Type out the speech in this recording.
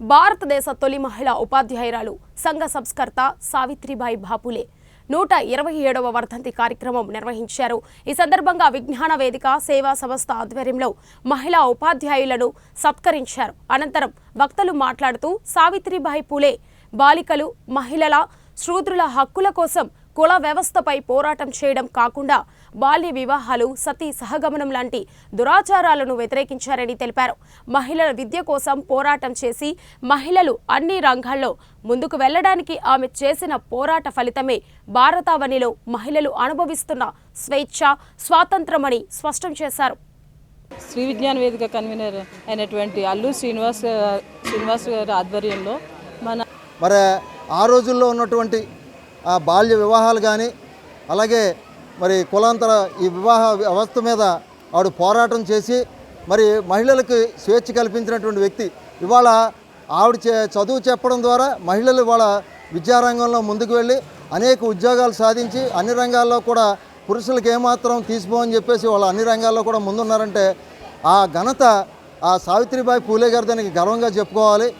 భారతదేశ తొలి మహిళా ఉపాధ్యాయురాలు సంఘ సంస్కర్త సావిత్రిబాయి బాపులే. నూట ఇరవై ఏడవ వర్ధంతి కార్యక్రమం నిర్వహించారు. ఈ సందర్భంగా విజ్ఞాన వేదిక సేవా సంస్థ ఆధ్వర్యంలో మహిళా ఉపాధ్యాయులను సత్కరించారు. అనంతరం వక్తలు మాట్లాడుతూ సావిత్రిబాయి పూలే బాలికలు మహిళల శూద్రుల హక్కుల కోసం కుల వ్యవస్థపై పోరాటం చేయడం కాకుండా బాల్య వివాహాలు సతీ సహగమనం లాంటి దురాచారాలను వ్యతిరేకించారని తెలిపారు. మహిళల విద్య కోసం పోరాటం చేసి మహిళలు అన్ని రంగాల్లో ముందుకు వెళ్ళడానికి ఆమె చేసిన పోరాట ఫలితమే భారతావనిలో మహిళలు అనుభవిస్తున్న స్వేచ్ఛ స్వాతంత్రమని స్పష్టం చేశారు. శ్రీ విజ్ఞాన వేదిక కన్వీనర్ అయినటువంటి అల్లు శ్రీనివాస్ శ్రీనివాస్ గారి ఆధ్వర్యంలో మన మరి ఆ రోజుల్లో ఉన్నటువంటి ఆ బాల్య వివాహాలు కానీ అలాగే మరి కులాంతర ఈ వివాహ వ్యవస్థ మీద ఆవిడ పోరాటం చేసి మరి మహిళలకు స్వేచ్ఛ కల్పించినటువంటి వ్యక్తి. ఇవాళ ఆవిడ చే- చదువు చెప్పడం ద్వారా మహిళలు ఇవాళ విద్యారంగంలో ముందుకు వెళ్ళి అనేక ఉద్యోగాలు సాధించి అన్ని రంగాల్లో కూడా పురుషులకు ఏమాత్రం తీసుకోమని చెప్పేసి వాళ్ళు అన్ని రంగాల్లో కూడా ముందున్నారంటే ఆ ఘనత ఆ సావిత్రిబాయి పూలే గారు దానికి గర్వంగా చెప్పుకోవాలి.